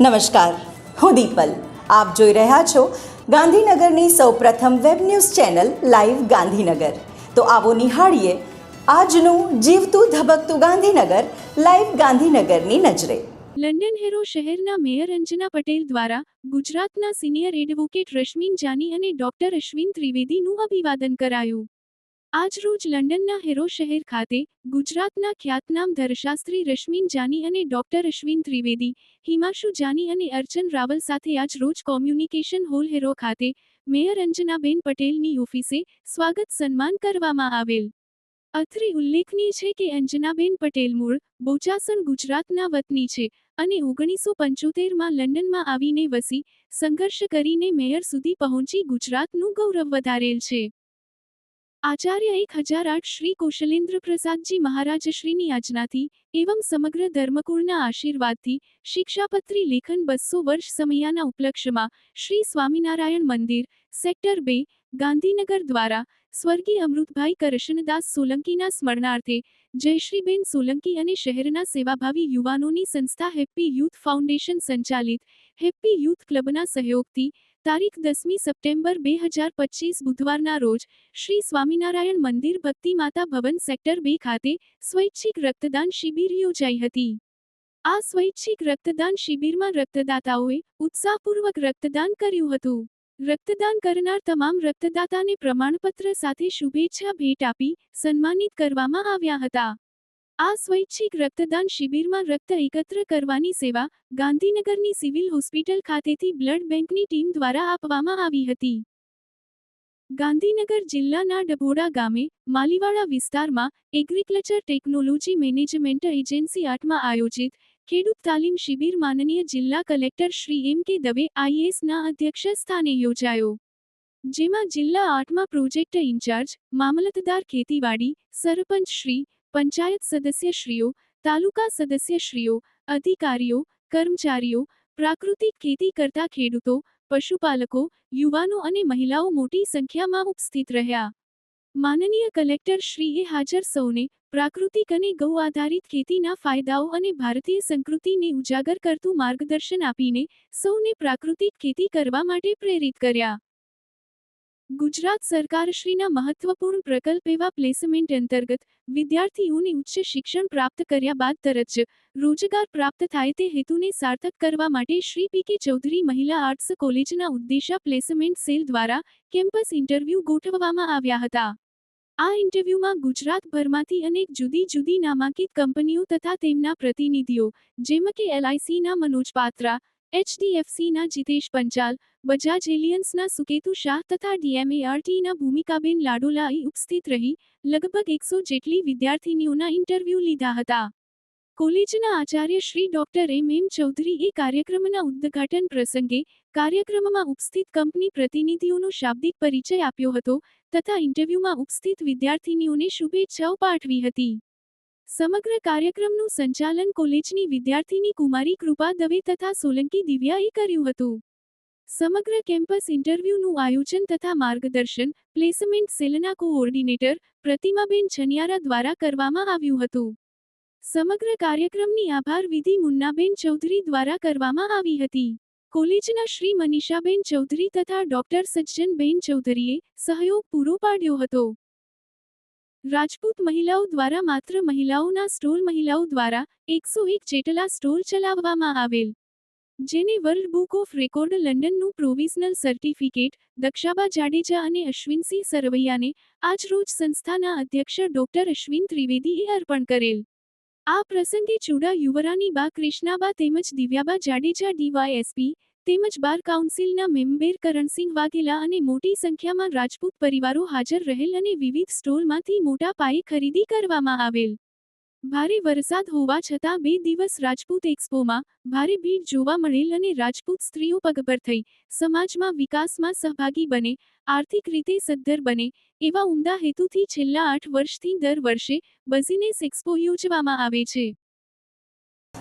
નમસ્કાર. હું દીપલ. આપ જોઈ રહ્યા છો ગાંધીનગરની સૌપ્રથમ web news channel live Gandhinagar. તો આવો નિહાળીએ આજનું જીવતું ધબકતું ગાંધીનગર લાઈવ ગાંધીનગરની નજરે. લંડન હેરો શહેરના મેયર અંજના પટેલ દ્વારા ગુજરાતના સિનિયર એડવોકેટ રશ્મિન જાની અને ડોક્ટર અશ્વિન ત્રિવેદીનું અભિવાદન કરાયું. આજરોજ લંડનના હેરો શહેર ખાતે ગુજરાતના ખ્યાતનામ ધરશાસ્ત્રી રશ્મિન જાની અને ડોક્ટર અશ્વિન ત્રિવેદી, હિમાશુ જાની અને અર્ચન રાવલ સાથે આજ રોજ કોમ્યુનિકેશન હોલ હેરો ખાતે મેયર અંજનાબેન પટેલની ઓફિસે સ્વાગત સન્માન કરવામાં આવેલ. અત્રે ઉલ્લેખનીય છે કે અંજનાબેન પટેલ મૂળ બોચાસણ ગુજરાતના વતની છે અને ઓગણીસો પંચોતેરમાં લંડનમાં આવીને વસી સંઘર્ષ કરીને મેયર સુધી પહોંચી ગુજરાતનું ગૌરવ વધારેલ છે. આચાર્ય એક હજાર આઠ શ્રી કૌશલેન્દ્ર પ્રસાદજી મહારાજશ્રીની આજ્ઞાથી એવં સમગ્ર ધર્મકુળના આશીર્વાદથી શિક્ષાપત્રી લેખન બસો વર્ષ સમયાના ઉપલક્ષમાં શ્રી સ્વામિનારાયણ મંદિર, સેક્ટર બે, ગાંધીનગર દ્વારા સ્વર્ગીય અમૃતભાઈ કરશનદાસ સોલંકીના સ્મરણાર્થે જયશ્રીબેન સોલંકી અને શહેરના સેવાભાવી યુવાનોની સંસ્થા હેપ્પી યુથ ફાઉન્ડેશન સંચાલિત હેપ્પી યુથ ક્લબના સહયોગથી તારીખ દસમી સપ્ટેમ્બર બે હજાર પચીસ બુધવારના રોજ શ્રી સ્વામિનારાયણ મંદિર ભક્તિ માતા ભવન સેક્ટર બે ખાતે સ્વૈચ્છિક રક્તદાન શિબિર યોજાઈ હતી. આ સ્વૈચ્છિક રક્તદાન શિબિરમાં રક્તદાતાઓએ ઉત્સાહપૂર્વક રક્તદાન કર્યું હતું. રક્તદાન કરનાર તમામ રક્તદાતાને પ્રમાણપત્ર સાથે શુભેચ્છા ભેટ આપી સન્માનિત કરવામાં આવ્યા હતા. આ સ્વૈચ્છિક રક્તદાન શિબિરમાં રક્ત એકત્ર કરવાની સેવા ગાંધીનગરની સિવિલ હોસ્પિટલ ખાતેથી બ્લડ બેંકની ટીમ દ્વારા આપવામાં આવી હતી. ગાંધીનગર જિલ્લાના ડભોડા ગામે, માલીવાડા વિસ્તારમાં એગ્રીકલ્ચર ટેકનોલોજી મેનેજમેન્ટ એજન્સી આઠમાં આયોજિત ખેડૂત તાલીમ શિબિર માનનીય જિલ્લા કલેક્ટર શ્રી એમ કે દવે આઈએએસના અધ્યક્ષ સ્થાને યોજાયો. જેમાં જિલ્લા આઠમાં પ્રોજેક્ટ ઇન્ચાર્જ, મામલતદાર ખેતીવાડી, સરપંચ શ્રી પંચાયત સદસ્યશ્રીઓ, તાલુકા સદસ્યશ્રીઓ, અધિકારીઓ, કર્મચારીઓ, પ્રાકૃતિક ખેતી કરતા ખેડૂતો, પશુપાલકો, યુવાનો અને મહિલાઓ મોટી સંખ્યામાં ઉપસ્થિત રહ્યા. માનનીય કલેક્ટર શ્રીએ હાજર સૌને પ્રાકૃતિક અને ગૌ આધારિત ખેતીના ફાયદાઓ અને ભારતીય સંસ્કૃતિને ઉજાગર કરતું માર્ગદર્શન આપીને સૌને પ્રાકૃતિક ખેતી કરવા માટે પ્રેરિત કર્યા. ગુજરાત સરકારશ્રીના મહત્વપૂર્ણ પ્રકલ્પ એવા પ્લેસમેન્ટ અંતર્ગત વિદ્યાર્થીઓને ઉચ્ચ શિક્ષણ પ્રાપ્ત કર્યા બાદ તરત જ રોજગાર પ્રાપ્ત થાય તે હેતુને સાર્થક કરવા માટે શ્રી પી કે ચૌધરી મહિલા આર્ટ્સ કોલેજના ઉદ્દેશા પ્લેસમેન્ટ સેલ દ્વારા કેમ્પસ ઇન્ટરવ્યૂ ગોઠવવામાં આવ્યા હતા. આ ઇન્ટરવ્યૂમાં ગુજરાતભરમાંથી અનેક જુદી જુદી નામાંકિત કંપનીઓ તથા તેમના પ્રતિનિધિઓ, જેમ કે એલઆઈસીના મનોજ પાત્રા એચડીએફસીના જીતેશ પંચાલ, બજાજ એલિયન્સના સુકેતુ શાહ તથા ડીએમએઆરટીના ભૂમિકાબેન લાડોલાએ ઉપસ્થિત રહી, લગભગ એકસો જેટલી વિદ્યાર્થીનીઓના ઇન્ટરવ્યૂ લીધા હતા. કોલેજના આચાર્ય શ્રી ડોક્ટર એમ એમ ચૌધરીએ કાર્યક્રમના ઉદ્ઘાટન પ્રસંગે કાર્યક્રમમાં ઉપસ્થિત કંપની પ્રતિનિધિઓનો શાબ્દિક પરિચય આપ્યો હતો તથા ઇન્ટરવ્યૂમાં ઉપસ્થિત વિદ્યાર્થીનીઓને શુભેચ્છાઓ પાઠવી હતી. સમગ્ર કાર્યક્રમનું સંચાલન કોલેજની વિદ્યાર્થીની કુમારી કૃપા દવે તથા સોલંકી દિવ્યાએ કર્યું હતું. સમગ્ર કેમ્પસ ઇન્ટરવ્યૂનું આયોજન તથા માર્ગદર્શન, પ્લેસમેન્ટ સેલના કોઓર્ડિનેટર, પ્રતિમાબેન છનિયારા દ્વારા કરવામાં આવ્યું હતું. સમગ્ર કાર્યક્રમની આભાર વિધિ મુન્નાબેન ચૌધરી દ્વારા કરવામાં આવી હતી. કોલેજના શ્રી મનીષાબેન ચૌધરી તથા ડોક્ટર સજ્જનબેન ચૌધરીએ સહયોગ પૂરો પાડ્યો હતો. રાજપૂત મહિલાઓ દ્વારા માત્ર મહિલાઓના સ્ટોલ મહિલાઓ દ્વારા એકસો એક જેટલા સ્ટોલ ચલાવવામાં આવેલ. જેને વર્લ્ડ બુક ઓફ રેકોર્ડ લંડનનું પ્રોવિઝનલ સર્ટિફિકેટ, દક્ષાબા જાડેજા અને અશ્વિનસિંહ સરવૈયાને આજરોજ સંસ્થાના અધ્યક્ષ ડોક્ટર અશ્વિન ત્રિવેદીએ અર્પણ કરેલ. આ પ્રસંગે ચૂડા યુવરાની બા કૃષ્ણાબા તેમજ દિવ્યાબા જાડેજા ડીવાયએસપી તેમજ બાર કાઉન્સિલના મેમ્બર કરણસિંહ વાઘેલા અને મોટી સંખ્યામાં રાજપૂત પરિવારો હાજર રહેલ અને વિવિધ સ્ટોલમાંથી મોટા પાયે ખરીદી કરવામાં આવેલ. ભારે વરસાદ હોવા છતાં બે દિવસ રાજપૂત એક્સપોમાં ભારે ભીડ જોવા મળેલ અને રાજપૂત સ્ત્રીઓ પગભર થઈ, સમાજમાં વિકાસમાં સહભાગી બને, આર્થિક રીતે સદ્ધર બને, એવા ઉમદા હેતુથી છેલ્લા આઠ વર્ષથી દર વર્ષે બઝીનેસ એક્સપો યોજવામાં આવે છે.